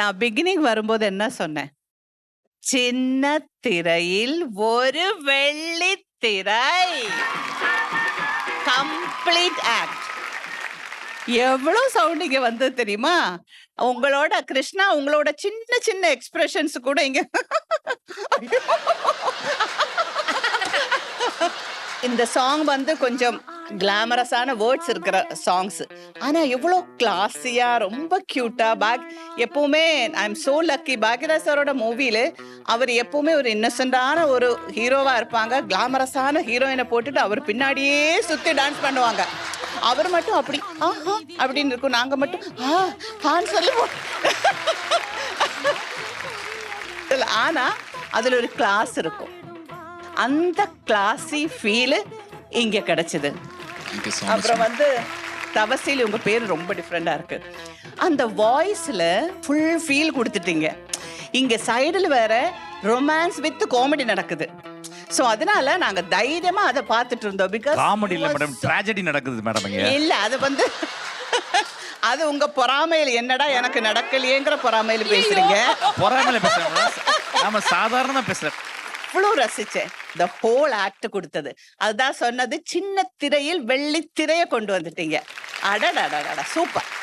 நான் பிகினிங் வரும்போது என்ன சொன்னேன்? சின்ன திரையில் ஒரு வெள்ளி திரை. கம்ப்ளீட் ஆக்ட் எவ்வளவு சவுண்ட் இங்க வந்தது தெரியுமா? உங்களோட கிருஷ்ணா உங்களோட சின்ன சின்ன எக்ஸ்பிரஷன்ஸ் கூட இங்க. இந்த சாங் வந்து கொஞ்சம் கிளாமரஸான வேர்ட்ஸ் இருக்கிற சாங்ஸ் ஆனா எவ்வளோ கிளாஸியா ரொம்ப கியூட்டா பேக் எப்பவுமே I am so lucky Bhagyaraj சாரோட மூவில அவர் எப்பவுமே ஒரு இன்னசென்டான ஒரு ஹீரோவா இருப்பாங்க. கிளாமரஸான ஹீரோயினை போட்டுட்டு அவர் பின்னாடியே சுத்தி டான்ஸ் பண்ணுவாங்க. அவர் மட்டும் அப்படி ஆஹா அப்படின்னு இருக்கும். நாங்க மட்டும் ஆ ஆன்னு சொல்லுவோம் ஆனால் ஆனா அதுல ஒரு கிளாஸ் இருக்கும். அந்த கிளாஸி ஃபீலு இங்கே கிடச்சிது. அப்புறம் வந்து தவசில் உங்க பேர் ரொம்ப டிஃப்ரெண்டா இருக்கு. அந்த வாய்ஸ்ல ஃபுல் ஃபீல் கொடுத்துட்டீங்க. இங்க சைடுல வேற ரொமான்ஸ் வித் காமெடி நடக்குது. சோ அதனால நாங்க தைரியமா அதை பார்த்துட்டு இருந்தோம். பிகாஸ் காமெடி இல்ல மேடம் ட்ராஜடி நடக்குது மேடம் இல்ல அது வந்து அது உங்க பொறாமையில் என்னடா எனக்கு நடக்கலையேங்கிற பொறாமையில பேசுறீங்க. பொறாமையில பேசுறேன். நாம சாதாரண பேசுறேன் அவ்வளோ ரசிச்சேன். த ஹோல் ஆக்ட் கொடுத்தது. அதுதான் சொன்னது சின்ன திரையில் வெள்ளி திரையை கொண்டு வந்துட்டீங்க. அடடா சூப்பர்